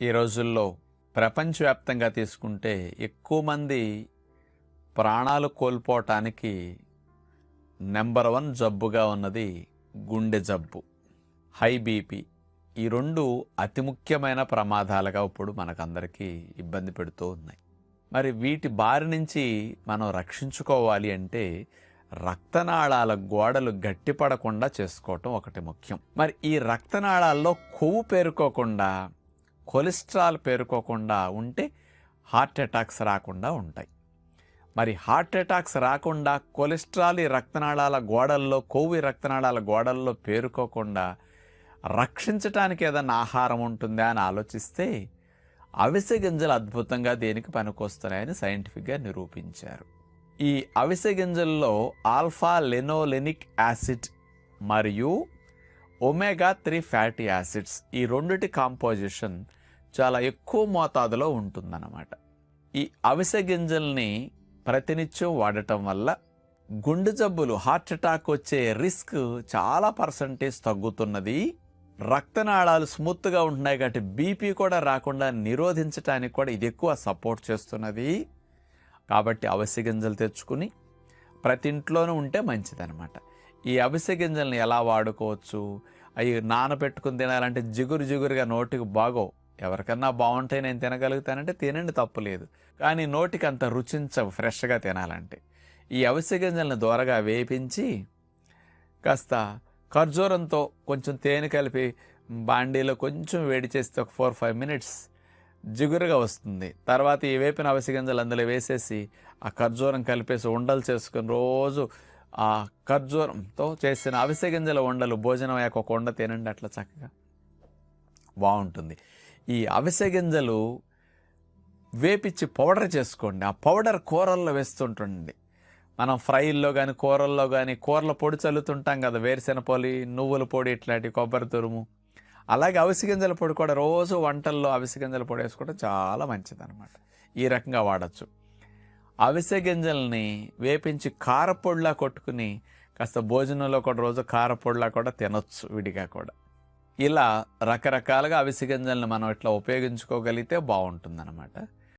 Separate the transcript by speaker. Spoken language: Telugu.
Speaker 1: ఈ రోజుల్లో ప్రపంచవ్యాప్తంగా తీసుకుంటే ఎక్కువ మంది ప్రాణాలు కోల్పోవటానికి నెంబర్ వన్ జబ్బుగా ఉన్నది గుండె జబ్బు హై బీపీ. ఈ రెండు అతి ముఖ్యమైన ప్రమాదాలుగా ఇప్పుడు మనకందరికీ ఇబ్బంది పెడుతూ ఉన్నాయి. మరి వీటి బారి నుంచి మనం రక్షించుకోవాలి అంటే రక్తనాళాల గోడలు గట్టిపడకుండా చేసుకోవటం ఒకటి ముఖ్యం. మరి ఈ రక్తనాళాల్లో కొవ్వు పేరుకోకుండా కొలెస్ట్రాల్ పేరుకోకుండా ఉంటే హార్ట్ అటాక్స్ రాకుండా ఉంటాయి. మరి హార్ట్ అటాక్స్ రాకుండా కొలెస్ట్రాల్ ఈ రక్తనాళాల గోడల్లో కొవ్వు రక్తనాళాల గోడల్లో పేరుకోకుండా రక్షించటానికి ఏదైనా ఆహారం ఉంటుందా అని ఆలోచిస్తే అవిసె గింజలు అద్భుతంగా దేనికి పనికొస్తున్నాయని సైంటిఫిక్గా నిరూపించారు. ఈ అవిసె గింజల్లో ఆల్ఫా లెనోలెనిక్ యాసిడ్ మరియు ఒమేగా త్రీ ఫ్యాటీ యాసిడ్స్ ఈ రెండిటి కాంపోజిషన్ చాలా ఎక్కువ మోతాదులో ఉంటుందన్నమాట. ఈ అవిసె గింజల్ని ప్రతినిత్యం వాడటం వల్ల గుండె జబ్బులు హార్ట్ అటాక్ వచ్చే రిస్క్ చాలా పర్సంటేజ్ తగ్గుతున్నది. రక్తనాళాలు స్మూత్గా ఉంటున్నాయి కాబట్టి బీపీ కూడా రాకుండా నిరోధించడానికి కూడా ఇది ఎక్కువ సపోర్ట్ చేస్తున్నది. కాబట్టి అవిసె గింజలు తెచ్చుకుని ప్రతి ఇంట్లోనూ ఉంటే మంచిదనమాట ఈ అవిసె గింజల్ని ఎలా వాడుకోవచ్చు? అవి నానబెట్టుకుని తినాలంటే జిగురు జిగురుగా నోటికి బాగోవు. ఎవరికన్నా బాగుంటాయి నేను తినగలుగుతానంటే తినండి తప్పులేదు కానీ నోటికి అంత రుచించవు ఫ్రెష్గా తినాలంటే ఈ అవిసె గింజలను దూరగా వేపించి కాస్త ఖర్జూరంతో కొంచెం తేనె కలిపి బాండీలో కొంచెం వేడి చేస్తే ఒక ఫోర్ ఫైవ్ మినిట్స్ జిగురుగా వస్తుంది. తర్వాత ఈ వేపిన అవిసె గింజలు అందులో వేసేసి ఆ ఖర్జూరం కలిపేసి ఉండలు చేసుకుని రోజు ఆ ఖర్జూరంతో చేసిన అవిసె గింజల ఉండలు భోజనం అయ్యాక ఒక ఉండ తినండి అట్లా చక్కగా. బాగుంటుంది. ఈ అవిసె గింజలు వేపిచ్చి పౌడర్ చేసుకోండి. ఆ పౌడర్ కూరల్లో వేస్తుంటుండండి. మనం ఫ్రైల్లో కానీ కూరల్లో కానీ కూరల పొడి చల్లుతుంటాం కదా వేరుశెనగ పొడి నువ్వుల పొడి ఇట్లాంటి కొబ్బరి తురుము. అలాగే అవిసె గింజల పొడి కూడా రోజు వంటల్లో అవిసె గింజల పొడి వేసుకోవడం చాలా మంచిదన్నమాట. ఈ రకంగా వాడచ్చు. అవిసె గింజల్ని వేపించి కారపొడిలా కొట్టుకుని కాస్త భోజనంలో కూడా రోజు కారపొడిలా కూడా తినొచ్చు విడిగా కూడా. ఇలా రకరకాలుగా అవిసె గింజలను మనం ఇట్లా ఉపయోగించుకోగలిగితే బాగుంటుందన్నమాట.